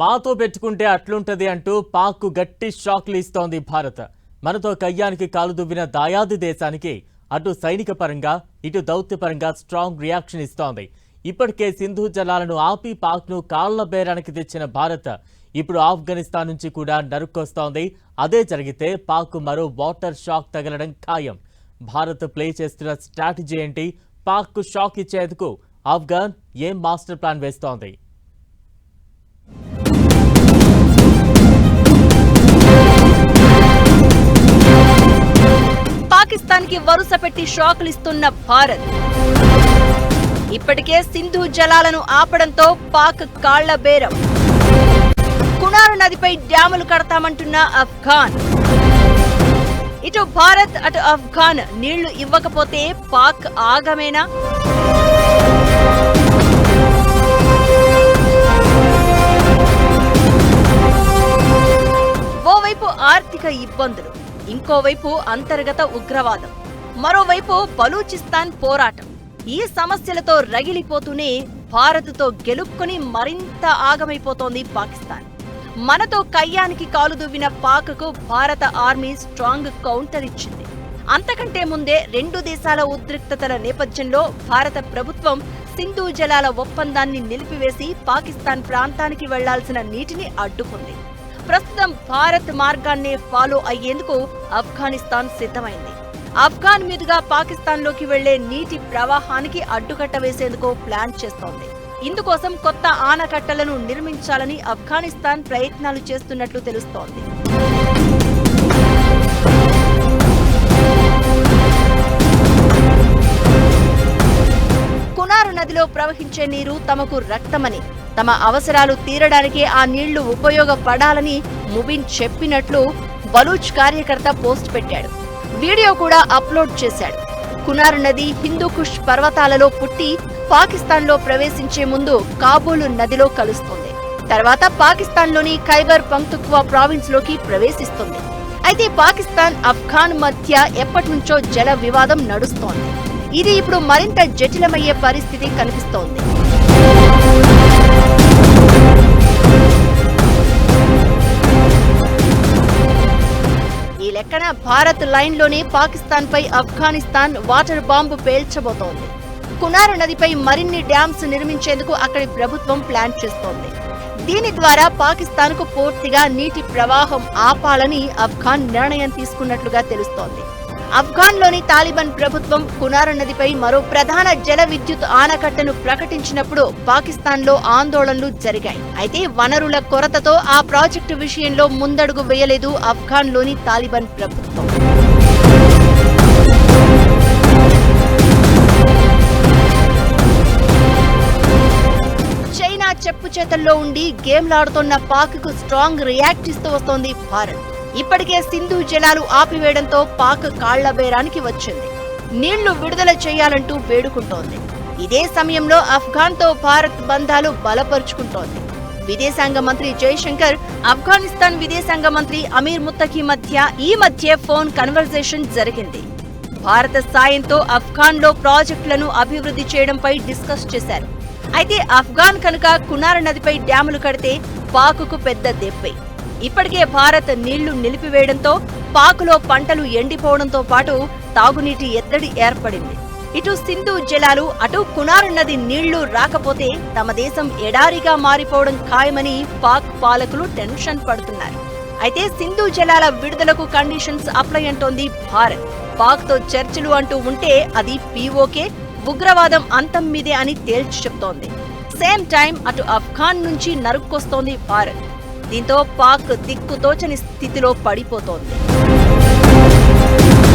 మాతో పెట్టుకుంటే అట్లుంటది అంటూ పాక్కు గట్టి షాక్లు ఇస్తోంది భారత్. మనతో కయ్యానికి కాలు దువ్విన దాయాది దేశానికి అటు సైనిక పరంగా ఇటు దౌత్యపరంగా స్ట్రాంగ్ రియాక్షన్ ఇస్తోంది. ఇప్పటికే సింధు జలాలను ఆపి పాక్ను కాళ్ళ బేరానికి తెచ్చిన భారత్ ఇప్పుడు ఆఫ్ఘనిస్తాన్ నుంచి కూడా నరుక్కొస్తోంది. అదే జరిగితే పాక్ మరో వాటర్ షాక్ తగలడం ఖాయం. భారత్ ప్లే చేస్తున్న స్ట్రాటజీ ఏంటి? పాక్కు షాక్ ఇచ్చేందుకు ఆఫ్ఘాన్ ఏం మాస్టర్ ప్లాన్ వేస్తోంది? పాకిస్తాన్ వరుస పెట్టి షాకులిస్తున్న భారత్. ఇప్పటికే సింధు జలాలను ఆపడంతో పాక్ కాళ్ళ బేరం. కునారు నదిపై డ్యాములు కడతామంటున్న అఫ్ఘాన్. ఇటు భారత్ అటు అఫ్ఘాన్ నీళ్ళు ఇవ్వకపోతే పాక్ ఆగమేనా? ఓవైపు ఆర్థిక ఇబ్బందులు ఇంకోవైపు అంతర్గత ఉగ్రవాదం. మరోవైపు బలూచిస్తాన్ పోరాటం. ఈ సమస్యలతో రగిలిపోతూనే భారత్తో గెలుపుకొని మరింత ఆగమైపోతోంది పాకిస్తాన్. మనతో కయ్యానికి కాలు దువ్విన పాక్కు భారత ఆర్మీ స్ట్రాంగ్ కౌంటర్ ఇచ్చింది. అంతకంటే ముందే రెండు దేశాల ఉద్రిక్తతల నేపథ్యంలో భారత ప్రభుత్వం సింధు జలాల ఒప్పందాన్ని నిలిపివేసి పాకిస్తాన్ ప్రాంతానికి వెళ్ళాల్సిన నీటిని అడ్డుకుంది. ప్రస్తుతం భారత్ మార్గాన్నే ఫాలో అయ్యేందుకు ఆఫ్ఘనిస్తాన్ సిద్ధమైంది. ఆఫ్ఘాన్ మీదుగా పాకిస్తాన్లోకి వెళ్ళే నీటి ప్రవాహానికి అడ్డుకట్ట వేసేందుకు ప్లాన్ చేస్తోంది. ఇందుకోసం కొత్త ఆనకట్టలను నిర్మించాలని ఆఫ్ఘనిస్తాన్ ప్రయత్నాలు చేస్తున్నట్లు తెలుస్తోంది. కునారు నదిలో ప్రవహించే నీరు తమకు రక్తమని తమ అవసరాలు తీరడానికే ఆ నీళ్ళు ఉపయోగపడాలని ముబిన్ చెప్పినట్లు బలూచ్ కార్యకర్త పోస్ట్ పెట్టాడు. వీడియో కూడా అప్లోడ్ చేశాడు. కునార్ నది హిందూకుష్ పర్వతాలలో పుట్టి పాకిస్తాన్లో ప్రవేశించే ముందు కాబూలు నదిలో కలుస్తుంది. తర్వాత పాకిస్తాన్లోని ఖైబర్ పంక్తుక్వా ప్రావిన్స్లోకి ప్రవేశిస్తుంది. అయితే పాకిస్తాన్ ఆఫ్ఘాన్ మధ్య ఎప్పటి నుంచో జల వివాదం నడుస్తోంది. ఇది ఇప్పుడు మరింత జటిలమయ్యే పరిస్థితి కనిపిస్తోంది. భారత్ లైన్లోనే పాకిస్తాన్ పై ఆఫ్ఘనిస్తాన్ వాటర్ బాంబు పేల్చబోతోంది. కునారు నదిపై మరిన్ని డ్యామ్స్ నిర్మించేందుకు అక్కడి ప్రభుత్వం ప్లాన్ చేస్తోంది. దీని ద్వారా పాకిస్తాన్కు పూర్తిగా నీటి ప్రవాహం ఆపాలని ఆఫ్ఘాన్ నిర్ణయం తీసుకున్నట్లుగా తెలుస్తోంది. ఆఫ్ఘాన్లోని తాలిబాన్ ప్రభుత్వం కునారు నదిపై మరో ప్రధాన జల విద్యుత్ ఆనకట్టను ప్రకటించినప్పుడు పాకిస్తాన్లో ఆందోళనలు జరిగాయి. అయితే వనరుల కొరతతో ఆ ప్రాజెక్టు విషయంలో ముందడుగు వేయలేదు ఆఫ్ఘాన్లోని తాలిబాన్ ప్రభుత్వం. చైనా చెప్పు చేతల్లో ఉండి గేమ్లాడుతున్న పాక్కు స్ట్రాంగ్ రియాక్ట్ ఇస్తూ వస్తోంది భారత్. ఇప్పటికే సింధు జలాలు ఆపివేయడంతో పాక్ కాళ్ళ బేరానికి వచ్చింది. నీళ్ళు విడుదల చేయాలంటూ వేడుకుంటోంది. ఇదే సమయంలో అఫ్ఘాన్తో భారత్ బంధాలు బలపరుచుకుంటోంది. విదేశాంగ మంత్రి జయశంకర్ ఆఫ్ఘనిస్తాన్ విదేశాంగ మంత్రి అమీర్ ముత్తకి మధ్య ఈ మధ్య ఫోన్ కన్వర్సేషన్ జరిగింది. భారత సాయంతో ఆఫ్ఘాన్లో ప్రాజెక్టులను అభివృద్ధి చేయడంపై డిస్కస్ చేశారు. అయితే ఆఫ్ఘాన్ కనుక కునార నదిపై డ్యాములు కడితే పాకుకు పెద్ద దెబ్బే. ఇప్పటికే భారత్ నీళ్ళు నిలిపివేయడంతో పాకులో పంటలు ఎండిపోవడంతో పాటు తాగునీటి ఎద్దడి ఏర్పడింది. ఇటు సింధు జలాలు అటు కునార్ నది నీళ్ళు రాకపోతే తమ దేశం ఎడారిగా మారిపోవడం ఖాయమని పాక్ పాలకులు టెన్షన్ పడుతున్నారు. అయితే సింధు జలాల విడుదలకు కండిషన్స్ అప్లై అంటోంది భారత్. పాక్తో చర్చలు అంటూ ఉంటే అది పీఓకే ఉగ్రవాదం అంతం మీదే అని తేల్చి చెప్తోంది. సేమ్ టైం అటు అఫ్ఘాన్ నుంచి నరుక్కొస్తోంది భారత్. దీంతో పాక్ దిక్కుతోచని స్థితిలో పడిపోతోంది.